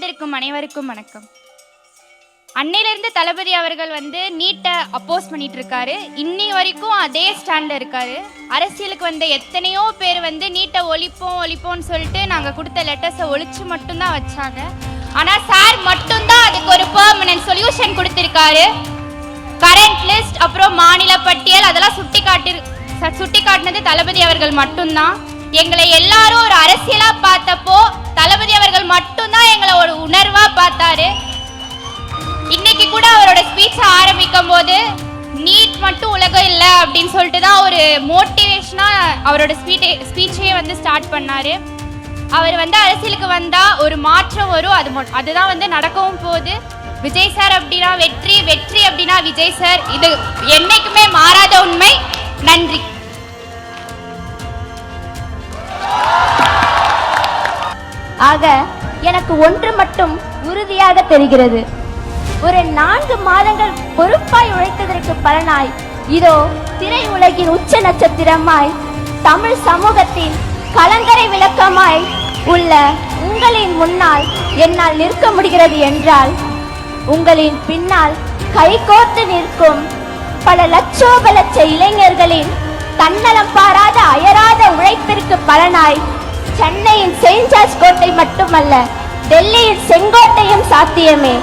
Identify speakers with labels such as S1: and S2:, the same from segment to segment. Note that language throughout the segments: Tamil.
S1: இருக்கும் அனைவருக்கும் வணக்கம். அன்னையிலிருந்து தளபதி அவர்கள் வந்து நீட்டை அப்போஸ் பண்ணிட்டு இருக்காரு இன்னி வரைக்கும் அதே ஸ்டாண்ட்ல இருக்காரு. அரசியலுக்கு வந்த எத்தனையோ பேர் வந்து நீட்டை ஒழிப்போம் ஒழிப்போம்னு சொல்லிட்டு நாங்கள் கொடுத்த லெட்டர்ஸை ஒழிச்சு மட்டும்தான் வச்சாங்க. ஆனால் சார் மட்டும்தான் அதுக்கு ஒரு பெர்மனன்ட் சொல்யூஷன் கொடுத்துருக்காரு. கரண்ட் லிஸ்ட் அப்புறம் மாநில பட்டியல் அதெல்லாம் சுட்டி காட்டி சுட்டி காட்டினது தளபதி அவர்கள் மட்டும்தான். எங்களை எல்லாரும் ஒரு அரசியலா பார்த்தப்போ தளபதி அவர்கள் மட்டும்தான் எங்களை ஒரு உணர்வா பார்த்தாரு. இன்னைக்கு கூட அவரோட ஸ்பீச் ஆரம்பிக்கும் போது நீட் மட்டும் உலகம் இல்லை அப்படின்னு சொல்லிட்டு தான் ஒரு மோட்டிவேஷனாக அவரோட ஸ்பீட்டே ஸ்பீச்சையே வந்து ஸ்டார்ட் பண்ணாரு. அவர் வந்து அரசியலுக்கு வந்தால் ஒரு மாற்றம் வரும். அது அதுதான் வந்து நடக்கவும் போகுது. விஜய் சார் அப்படின்னா வெற்றி வெற்றி அப்படின்னா விஜய் சார். இது என்னைக்குமே மாறாத உண்மை. நன்றி.
S2: ஆக எனக்கு ஒன்று மட்டும் உறுதியாக தெரிகிறது. ஒரு நான்கு மாதங்கள் பொறுப்பாய் உழைத்ததற்கு பலனாய் இதோ திரை உலகின் உச்ச நட்சத்திரமாய் தமிழ் சமூகத்தின் கலங்கரை விளக்கமாய் உள்ள உங்களின் முன்னால் என்னால் நிற்க முடிகிறது என்றால் உங்களின் பின்னால் கைகோர்த்து நிற்கும் பல லட்சோப லட்ச இளைஞர்களின் தன்னலம் பாராத அயராத உழைப்பிற்கு பலனாய் சென்னையின் செயின்ட் ஜார்ஜ் கோட்டை மட்டுமல்ல டெல்லியின் செங்கோட்டையும் சாத்தியமே.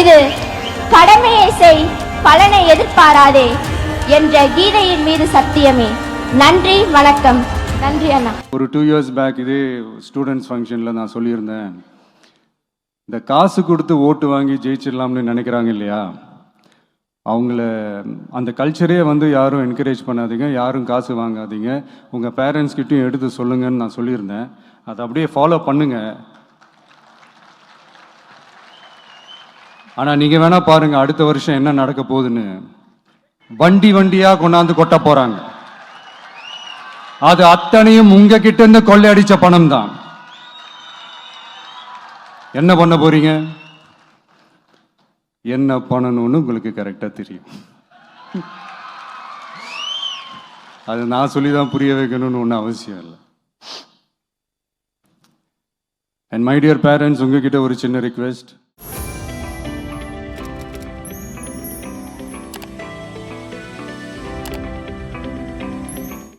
S2: இது கடமையை செய் பலனை எதிர்பாராதே என்ற கீதையின் மீது சத்தியமே. நன்றி வணக்கம். நன்றி அண்ணா.
S3: ஒரு டூ இயர்ஸ் பேக் இதே ஸ்டூடெண்ட்ஸ் ஃபங்க்ஷனில் நான் சொல்லியிருந்தேன். இந்த காசு கொடுத்து ஓட்டு வாங்கி ஜெயிச்சிடலாம்னு நினைக்கிறாங்க இல்லையா? அவங்கள அந்த கல்ச்சரே வந்து யாரும் என்கரேஜ் பண்ணாதீங்க யாரும் காசு வாங்காதீங்க. உங்கள் பேரண்ட்ஸ்கிட்டையும் எடுத்து சொல்லுங்கன்னு நான் சொல்லியிருந்தேன். அதை அப்படியே ஃபாலோ பண்ணுங்கள் ஆனால் நீங்கள் வேணால் பாருங்கள் அடுத்த வருஷம் என்ன நடக்க போகுதுன்னு. வண்டி வண்டியாக கொண்டாந்து கொட்ட போகிறாங்க அது அத்தனையும் உங்ககிட்ட இருந்து கொள்ளையடிச்ச பணம் தான் என்ன பண்ண போறீங்க? என்ன பண்ணணும்னு உங்களுக்கு கரெக்டாக தெரியும். அது நான் சொல்லி தான் புரிய வைக்கணும்னு ஒன்றும் அவசியம் இல்லை. அண்ட் மை டியர் பேரண்ட்ஸ் உங்ககிட்ட ஒரு சின்ன ரிக்வெஸ்ட்